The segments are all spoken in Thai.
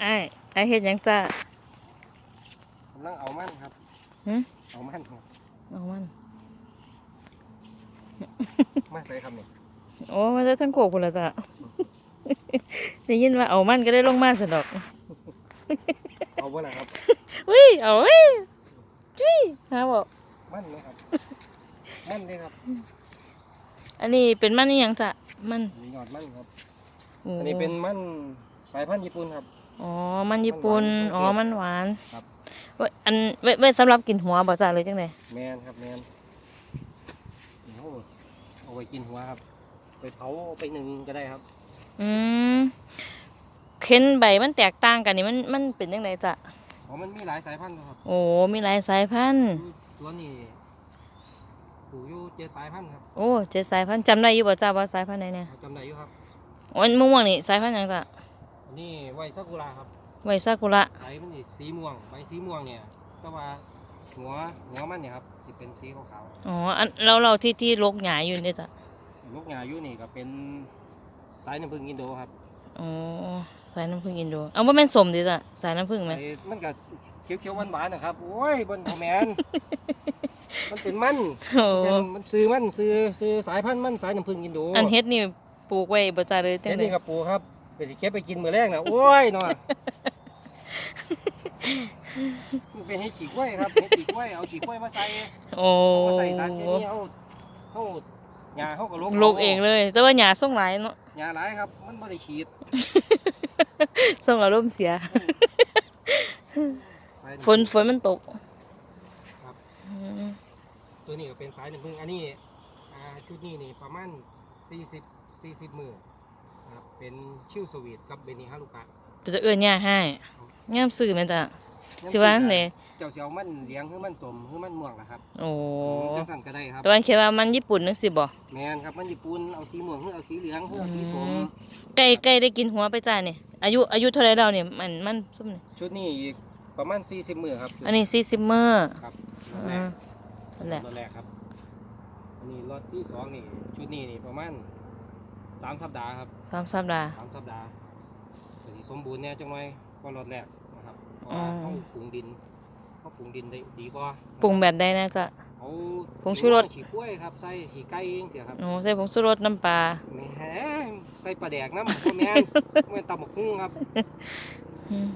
ไอ้ไอ้เฮ็ดหยังจ้า กำลังเอามันครับหึ เอามันครับเอามัน มาใส่ครับนี่โอ้มาจะทั้งโขกพุ่นละจ้ะ ได้ยินว่าเอามันก็ได้ลงมาสนดอกเอาบ่ล่ะครับ อุ้ยเอาเว้ยอุ้ยหาบอกมันนะครับ มันเลยครับอันนี้เป็นมันนี่ยังจ้ะมัน มียอดมันครับโอ้อันนี้เป็นมันสายพันธุ์ญี่ปุ่นครับ อ๋อ มันญี่ปุ่นมันหวานอ๋อ มันหวานครับ ไว้อันไว้ไว้สำหรับกินหัวบ่จ้ะเลยจังไดแมนครับแมนโอ้เอาไว้กินหัวครับ ไปเผาไปหนึ่งก็ได้ครับ อืมเข็นใบมันแตกต่างกันนี่มันมันเป็นจังไดจ้ะเพราะมันมีหลายสายพันธุ์ครับ โอ้ มีหลายสายพันธุ์สวนนี่ปลูกอยู่เจ็ดสายพันธุ์ครับโอ้ เจ็ดสายพันธุ์จำได้อยู่บ่จ้ะว่าสายพันธุ์ไหนเนี่ยจำได้อยู่ครับโอ้ยม่วงๆนี่สายพันธุ์หยังจ้ะ อันนี้ไวซากุระครับไวซากุระใบมันนี่สีม่วงใบสีม่วงเนี่ยแต่ว่าหัวหัวมันเนี่ยครับสิเป็นสีขาวอ๋ออันเราเราที่ที่ลกหงายอยู่นี่จ้ะๆลูกหญ้าอยู่นี่ก็เป็นสายน้ำผึ้งอินโดครับอ๋อสายน้ำผึ้งอินโดเอาว่าแม่นสมดิจ้ะสายน้ำผึ้งไหมไอ้มันก็เขียวๆหวานๆนะครับโอ้ยบนแมนมันเป็นมันโอ้เป็นมันซื้อมันซื้อซื้อสายพันธุ์มันสายน้ำผึ้งอินโดอันเฮ็ดนี่ปลูกไว้บ่จ้ะเลยจังเฮ็ดไดนี่กับปูครับ ไปสิเก็บไปกินมื้อแรกนะโอ้ยเนาะมันเป็นเห็ดขี้กล้วยครับเห็ดขี้กล้วยเอาขี้กล้วยมาใส่โอ้มาใส่สารเคมีเอาเอาหญ้าเขาก็ลกลูกเองเลย แต่ว่าหญ้าส่งหลายเนาะหญ้าหลายครับ มันบ่ได้ฉีดส่งอารมณ์เสียสายฝนฝนมันตกครับอืมตัวนี้ก็เป็นสายน้ำผึ้งอันนี้อ่าชุดนี้นี่ประมาณ40 40มื้อ ครับเป็นชิวสวีทกับเบนิฮารุกะจะเอื้อนหญ้าให้งามซื่อแม่นจ้ะสิว่าจังไดเจ้าเสียวมันเลี้ยงคือมันสมคือมันม่วงนะครับโอ้จังสั่นก็ได้ครับ แต่ว่าคิดว่ามันญี่ปุ่นนึกสิบ่แมนครับมันญี่ปุ่นเอาสีม่วงคือเอาสีเหลืองคือเอาสีสมอืมไก่ไก่ได้กินหัวไปจ้าเนี่ยอายุอายุเท่าไรแล้วเนี่ยมันมันซุ่มเนี่ยชุดนี้อีกประมาณ40มื้อครับอันนี้สี่สิบเมื่อครับอ่านั่นแหละ รถแรกครับอันนี้รถที่สองนี่ชุดนี้นี่ประมาณ สามสัปดาห์ครับสามสัปดาห์ สามสัปดาห์ก็สิสมบูรณ์เนี่ยจังหน่อยกว่ารถแรกนะครับเพราะว่าอ๋อ เขาปรุงดินเขาปรุงดินได้ดีกว่าปรุงแบบใดนะจ๊ะ เอาผงชูรสขี้กล้วยครับใส่ขี้ไก่เองเสียครับโอ้ใส่ผงชูรสน้ำปลาแหมใส่ปลาแดกน้ำพ่อแม่นแม่นตำบักหุ่งครับอืม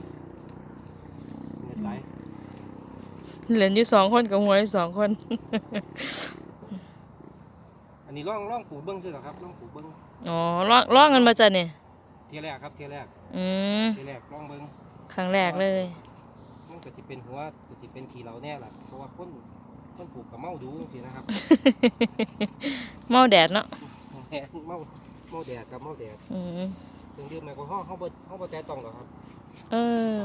เน็ดไหลาย เหลืออยู่สองคนกับหัวอยู่สองคนอั นนี้ล่องล่องปลูกเบิ้งซื้อเหรอครับล่องปลูกเบิ้งอ๋อลองลองกันมาจ้ะเนี่ยเทียแรกครับเทียแรกอืมเทียแรกล่องเบิ้งครั้งแรกเลยมันก็สิเป็นหัวก็สิเป็นขี้เหลาแน่ล่ะเพราะว่าคนคนปลูกกับเมาดูจังซี่นะครับ เมาแดดเนาะแหมเมาเมาแดดกับเมาแดดอืมถึงดื่มแอลกอฮอล์เขาบ่เขาบ่แต่ต้องหรอกครับ เออ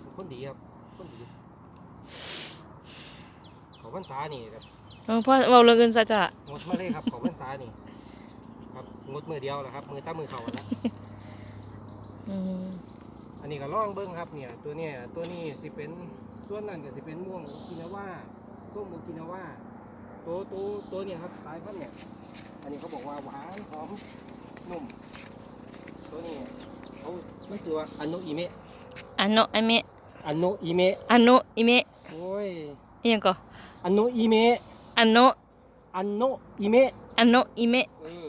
เป็นคนดีครับคนดี เขาพรรษานี่แบบเออพ่อเว้าเรื่องอื่นซะจ้ะงดมาเลยครับเขาพรรษานี่ครับงดมือเดียวแหละครับ มือตั้มือเขาแล้วอืมอันนี้ก็ล่องเบิ้งครับเนี่ยตัวเนี้ยตัวนี้สิเป็นส่วนนั้นก็สิเป็นม่วงโอกินาว่าส้มโอกินาว่าตัวตัวตัวเนี่ยครับสายพันธุ์เนี่ยอันนี้เขาบอกว่าหวานหอมนุ่มตัวนี้เขาไม่ชื่อว่าอันโนอิเมะอันโนอิเมะอันโนอิเมะอันโนอิเมะโอ้ยอิหยังก็ อันโนอิเมะอันโนอันโนอิเมะอันโนอิเมะเออ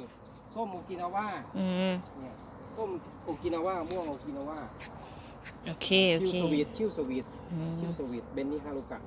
ส้มโอกินาว่าอืมเนี่ยส้มโอกินาว่าม่วงโอกินาว่าโอเค โอชิวเคสวีทชิวสวีทอืม ชิวสวีทเบนนี่ฮารุกะ